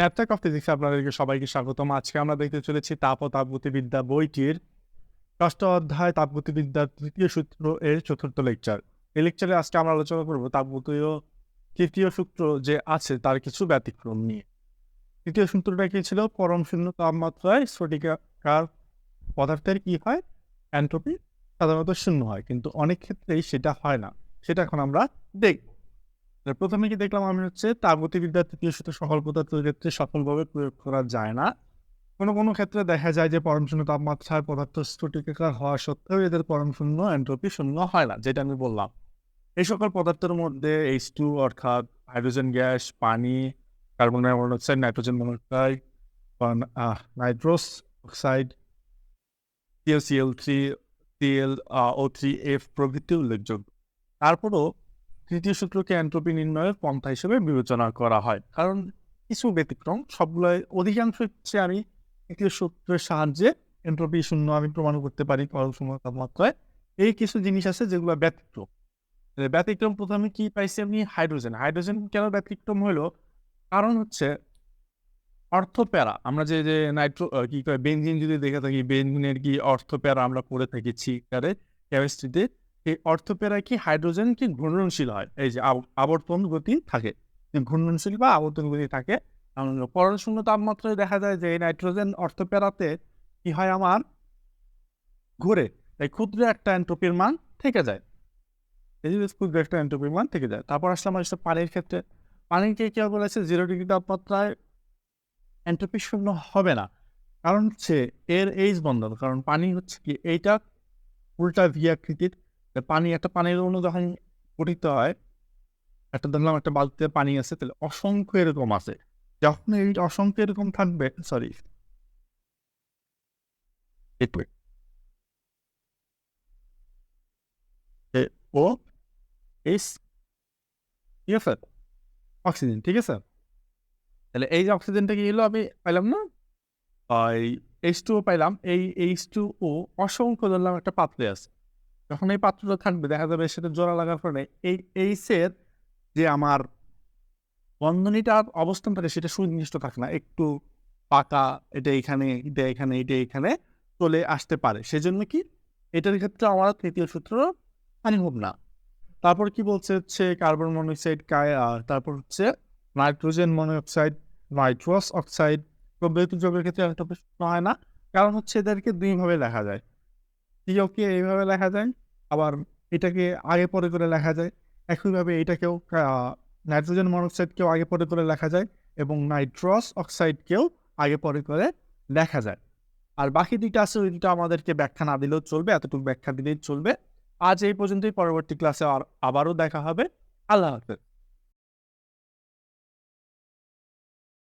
Laptop off ফিজিক্সে আপনাদেরকে সবাইকে স্বাগতম। আজকে আমরা দেখতে চলেছি তাপ ও তাপগতিবিদ্যা বইটির ষষ্ঠ অধ্যায় তাপগতিবিদ্যার তৃতীয় সূত্র এর চতুর্থ লেকচার এই লেকচারে আজকে আমরা আলোচনা করব তাপগতীয় তৃতীয় সূত্র যে আছে তার কিছু ব্যতিক্রম নিয়ে। তৃতীয় সূত্রটা কি ছিল? পরম শূন্য তাপমাত্রায় স্ফটিকাকার পদার্থের কি হয়? অ্যান্ট্রপি সাধারণত শূন্য হয়, কিন্তু অনেক ক্ষেত্রেই সেটা হয় না। সেটা এখন আমরা দেখব। প্রথমে কি দেখলাম? আমি হচ্ছে তাপগতিবিদ্যার তৃতীয় সূত্র সকল পদার্থের ক্ষেত্রে সফলভাবে প্রয়োগ করা যায় না। কোনো কোনো ক্ষেত্রে দেখা যায় যে পরম শূন্য তাপমাত্রায় পদার্থ স্ফটিকাকার হওয়া সত্ত্বেও এদের পরম শূন্য, এন্ট্রপি শূন্য হয় না, যেটা আমি বললাম। এই সকল পদার্থের মধ্যে এইচ টু অর্থাৎ হাইড্রোজেন গ্যাস, পানি, carbon di monoxide nitrogen monoxide nitrous oxide CL three CL O three F প্রভৃতি উল্লেখযোগ্য। তারপরও তৃতীয় সূত্রকে এন্ট্রপি নির্ণয়ের পন্থা হিসেবে বিবেচনা করা হয়। কারণ কিছু ব্যতিক্রম, সবগুলোই অধিকাংশ হচ্ছে আমি তৃতীয় সূত্রের সাহায্যে এন্ট্রপি শূন্য আমি প্রমাণ করতে পারি শূন্য তাপমাত্রায়। এই কিছু জিনিস আছে যেগুলো ব্যতিক্রম। ব্যতিক্রম প্রথমে কি পাইছি আমি? হাইড্রোজেন। হাইড্রোজেন কেন ব্যতিক্রম হলো? কারণ হচ্ছে অর্থপ্যারা, আমরা যে যে নাইট্রো কি কয়, বেঞ্জিন যদি দেখে থাকি, বেঞ্জিনের কি অর্থপ্যারা আমরা পড়ে থাকি চিকারে কেমিস্ট্রিতে এই অর্থপ্যারা কি হাইড্রোজেন কি ঘূর্ণনশীল হয়? এই যে আবর্তন গতি থাকে। ঘূর্ণনশীল বা আবর্তন গতি থাকে। পরম শূন্য তাপমাত্রায় দেখা যায় যে এই নাইট্রোজেন অর্থপ্যারাতে কি হয় আমার? ঘুরে। এই ক্ষুদ্র একটা এন্ট্রপির মান থেকে যায়। এই যে ক্ষুদ্র একটা এন্ট্রপির মান থেকে যায়। তারপর আসলে আমার পানির ক্ষেত্রে। পানিকে কেউ বলেছে? জিরো ডিগ্রি তাপমাত্রায় এন্ট্রপি শূন্য হবে না। কারণ হচ্ছে এর এইচ বন্ধন। কারণ পানি হচ্ছে কি, এইটা উল্টা ভি আকৃতির পানি, একটা পানির অণু যখন গঠিত হয়, একটা ধরলাম একটা বালতিতে পানি আছে, তাহলে অসংখ্য এরকম আছে। যখন এই অসংখ্য এরকম থাকবে সরি ও অক্সিজেন, ঠিক আছে? তাহলে এই যে অক্সিজেনটা কি হলো আমি পাইলাম না? এই এইচ টু পাইলাম, এই এইচ টু ও অসংখ্য ধরলাম একটা পাত্রে আছে। যখন এই পাত্রটা থাকবে, দেখা যাবে সেটা জোড়া লাগার ফলে এই এই এইচের যে আমার বন্ধনীটার অবস্থান থাকে, সেটা সুনির্দিষ্ট থাকে না। একটু পাকা, এটা এখানে এটা এখানে এটা এখানে চলে আসতে পারে। সেজন্য কি? এটার ক্ষেত্রে আমার তৃতীয় সূত্র হোক না। তারপর কি বলছে হচ্ছে কার্বন মনোক্সাইড তারপর হচ্ছে নাইট্রোজেন মনোক্সাইড, নাইট্রোস অক্সাইড প্রভৃতি যোগের ক্ষেত্রে একটা প্রশ্ন হয় না। কারণ হচ্ছে এদেরকে দুইভাবে লেখা যায়। টিওকে এইভাবে লেখা যায়? আবার এটাকে আগে পরে করে লেখা যায়। একইভাবে এটাকেও নাইট্রোজেন মনোক্সাইডকেও আগে পরে করে লেখা যায় এবং নাইট্রস অক্সাইডকেও আগে পরে করে লেখা যায়। আর বাকি দিকটা আছে, ওই আমাদেরকে ব্যাখ্যা না দিলেও চলবে, এতটুকু ব্যাখ্যা দিলেই চলবে। আজ এই পর্যন্তই, পরবর্তী ক্লাসে আর আবারও দেখা হবে। আল্লাহ হাফেজ।